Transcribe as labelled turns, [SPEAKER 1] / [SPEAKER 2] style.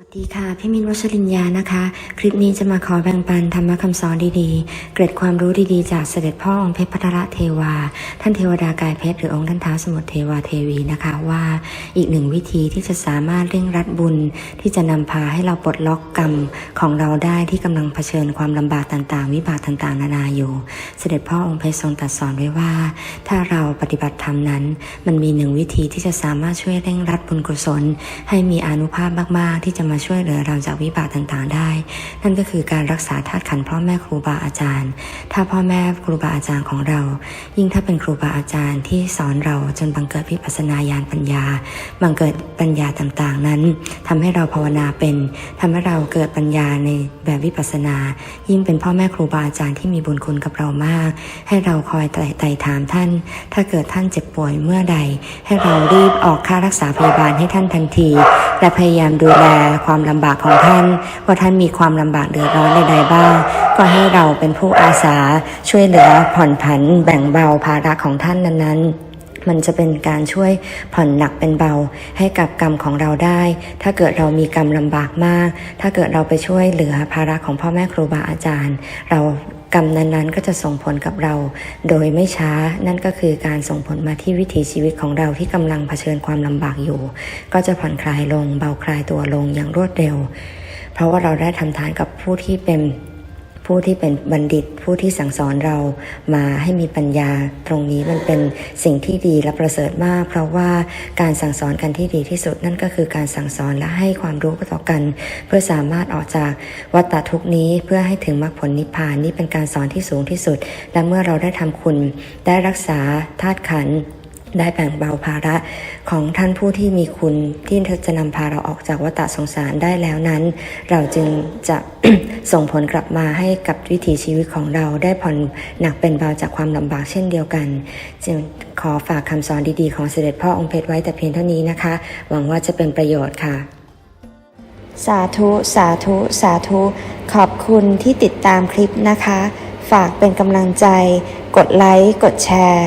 [SPEAKER 1] สวัสดีค่ะ พี่มินวัชรินยานะคะ คลิปนี้จะมาขอแบ่งปันธรรมะคำสอนดีๆ เกร็ดความรู้ดีๆ จากเสด็จพ่อองค์เพชรพัทรเทวา ท่านเทวดากายเพชรหรือองค์ท่านท้าสมุทรเทวาเทวีนะคะว่าอีกหนึ่งวิธีที่จะสามารถเร่งรัดบุญ ที่จะนำพาให้เราปลดล็อกกรรมของเราได้ที่กำลังเผชิญความลำบากต่างๆ วิบากต่างๆ นานาอยู่ เสด็จพ่อองค์เพชรทรงตรัสสอนไว้ว่า ถ้าเราปฏิบัติธรรมนั้น มันมีหนึ่งวิธีที่จะสามารถช่วยเร่งรัดบุญกุศล ให้มีอนุภาพมากๆที่จะมาช่วยเหลือเราจากวิบากต่างๆได้ นั่นก็คือการรักษาธาตุขันพ่อแม่ครูบาอาจารย์ ถ้าพ่อแม่ครูบาอาจารย์ของเรา ยิ่งถ้าเป็นครูบาอาจารย์ที่สอนเราจนบังเกิดวิปัสสนาญาณปัญญา บังเกิดปัญญาต่างๆ นั้นทำให้เราภาวนาเป็นทำให้เราเกิดปัญญาในแบบวิปัสสนา ยิ่งเป็นพ่อแม่ครูบาอาจารย์ที่มีบุญคุณกับเรามาก ให้เราคอยไต่ไต่ถามท่าน ถ้าเกิดท่านเจ็บป่วยเมื่อใด ให้เรารีบออกค่ารักษาพยาบาลให้ท่านทันที และพยายามดูแลความลำบากของท่าน ว่าท่านมีความลำบากเดือดร้อนใดๆบ้าง ก็ให้เราเป็นผู้อาสาช่วยเหลือผ่อนผันแบ่งเบาภาระของท่านนั้นๆมันจะเป็นการช่วยผ่อนหนักเป็นเบาให้กับกรรมของเราได้ ถ้าเกิดเรามีกรรมลำบากมาก ถ้าเกิดเราไปช่วยเหลือภาระของพ่อแม่ครูบาอาจารย์ เรา กรรมนั้นๆ ก็จะส่งผลกับเรา โดยไม่ช้านั่นก็คือการส่งผลมาที่วิถีชีวิตของเราที่กำลังเผชิญความลำบากอยู่ ก็จะผ่อนคลายลงเบาคลายตัวลงอย่างรวดเร็ว เพราะว่าเราได้ทำทานกับผู้ที่เป็น ผู้ที่เป็นบัณฑิตผู้ที่สั่งสอนเรามาให้มีปัญญา ตรงนี้มันเป็นสิ่งที่ดีและประเสริฐมาก เพราะว่าการสั่งสอนกันที่ดีที่สุดนั่นก็คือการสั่งสอนและให้ความรู้ต่อกัน เพื่อสามารถออกจากวัฏฏทุกนี้เพื่อให้ถึงมรรคผลนิพพานนี่เป็นการสอนที่สูงที่สุด และเมื่อเราได้ทำคุณ ได้รักษาธาตุขันธ์ ได้แบ่งเบาภาระของท่านผู้ที่มีคุณที่จะนำพาเราออกจากวัฏสงสารได้แล้วนั้น เราจึงจะส่งผลกลับมาให้กับวิถีชีวิตของเราได้ผ่อนหนักเป็นเบาจากความลำบากเช่นเดียวกัน จึงขอฝากคำสอนดีๆของเสด็จพ่อองค์เพชรไว้แต่เพียงเท่านี้นะคะ หวังว่าจะเป็นประโยชน์ค่ะ
[SPEAKER 2] สาธุ สาธุ สาธุ ขอบคุณที่ติดตามคลิปนะคะ ฝากเป็นกำลังใจ กดไลค์ กดแชร์